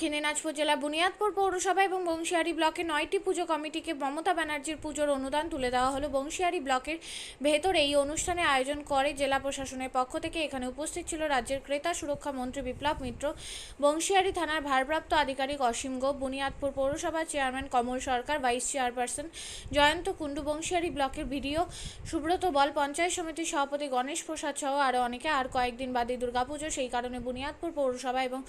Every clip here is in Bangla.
দক্ষিণ দিনাজপুর জেলা বুনিয়াদপুর পৌরসভা এবং বংশিয়ারি ব্লকে নয়টি পুজো কমিটিকে মমতা ব্যানার্জির পুজোর অনুদান তুলে দেওয়া হলো। বংশিয়ারি ব্লকের ভেতরে এই অনুষ্ঠানে আয়োজন করে জেলা প্রশাসনের পক্ষ থেকে এখানে উপস্থিত ছিল রাজ্যের ক্রেতা সুরক্ষা মন্ত্রী বিপ্লব মিত্র, বংশিয়ারি থানার ভারপ্রাপ্ত আধিকারিক অসীম গোপ, বুনিয়াদপুর পৌরসভার chairman Kamal Sarkar, vice chairperson Jayanta Kundu, Banshihari ব্লকের ভিডিও সুব্রত বল, পঞ্চায়েত সমিতির সভাপতি গণেশ প্রসাদ সহ আরও অনেকে। আর কয়েকদিন বাদে দুর্গাপুজো, সেই কারণে বুনিয়াদপুর পৌরসভা এবং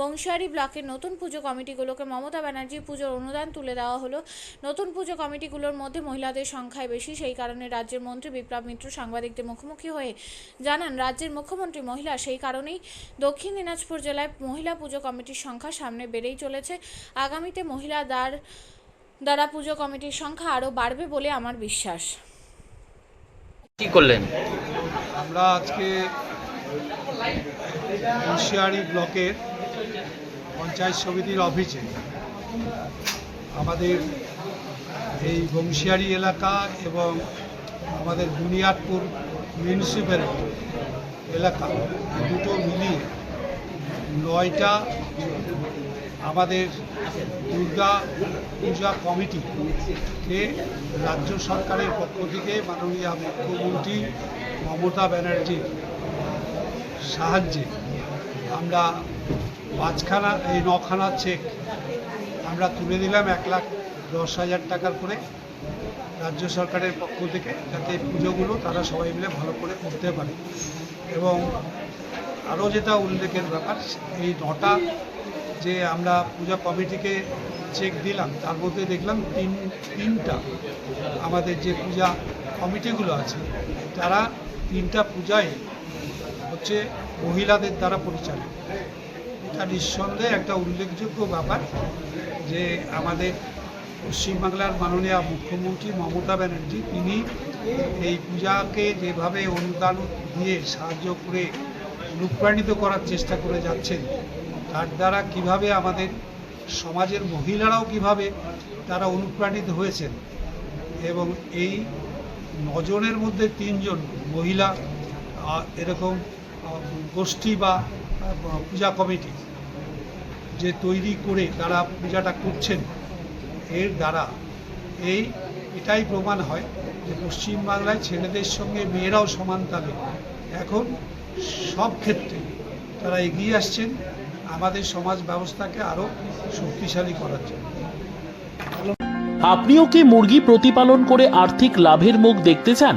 বংশিয়ারি ব্লকের নতুন পুজো কমিটিগুলোকে মমতা ব্যানার্জি পুজোর অনুদান তুলে দেওয়া হলো। নতুন পুজো কমিটিগুলোর মধ্যে মহিলাদের সংখ্যায় বেশি সেই কারণে রাজ্যের মন্ত্রী বিপ্লব মিত্র সাংবাদিকদের মুখোমুখি হয়ে জানান রাজ্যের মুখ্যমন্ত্রী মহিলা সেই কারণেই দক্ষিণ দিনাজপুর জেলায় মহিলা পুজো কমিটির সংখ্যা সামনে বেড়েই চলেছে। আগামীতে মহিলা দ্বার দ্বারা পুজো কমিটির সংখ্যা আরও বাড়বে বলে আমার বিশ্বাস। কি করলেন? আমরা আজকে হুঁশিয়ারি ব্লকের পঞ্চায়েত সমিতির অফিসে। আমাদের এই বংশিয়ারি এলাকা এবং আমাদের বুনিয়াদপুর মিউনিসিপ্যালিটি এলাকা দুটো মিলিয়ে নয়টা আমাদের দুর্গা পূজা কমিটিকে রাজ্য সরকারের পক্ষ থেকে মাননীয় মুখ্যমন্ত্রী মমতা ব্যানার্জির সাহায্যে আমরা পাঁচখানা, এই নখানা চেক আমরা তুলে দিলাম এক লাখ দশ হাজার টাকার করে রাজ্য সরকারের পক্ষ থেকে, যাতে পুজোগুলো তারা সবাই মিলে ভালো করে করতে পারে। এবং আরও যেটা উল্লেখের ব্যাপার, এই নটা যে আমরা পূজা কমিটিকে চেক দিলাম, তার মধ্যে দেখলাম তিন, তিনটা আমাদের যে পূজা কমিটিগুলো আছে, তারা তিনটা পূজাই হচ্ছে মহিলাদের দ্বারা পরিচালিত। এটা নিঃসন্দেহে একটা উল্লেখযোগ্য ব্যাপার যে আমাদের পশ্চিমবাংলার মাননীয় মুখ্যমন্ত্রী মমতা ব্যানার্জি, তিনি এই পূজাকে যেভাবে অনুদান দিয়ে সাহায্য করে অনুপ্রাণিত করার চেষ্টা করে যাচ্ছেন, তার দ্বারা কীভাবে আমাদের সমাজের মহিলারাও কীভাবে তারা অনুপ্রাণিত হয়েছেন এবং এই নজনের মধ্যে তিনজন মহিলা এরকম গোষ্ঠী বা পূজা কমিটি যে তৈরি করে তারা পূজাটা করছেন, এর দ্বারা এই এটাই প্রমাণ হয় যে পশ্চিমবাংলায় ছেলেদের সঙ্গে মেয়েরাও সমান তালে। এখন সব ক্ষেত্রে তারা এগিয়ে আসছেন, আমাদের সমাজ ব্যবস্থাকে আরও শক্তিশালী করার জন্য। আপনিও কি মুরগি প্রতিপালন করে আর্থিক লাভের মুখ দেখতে চান?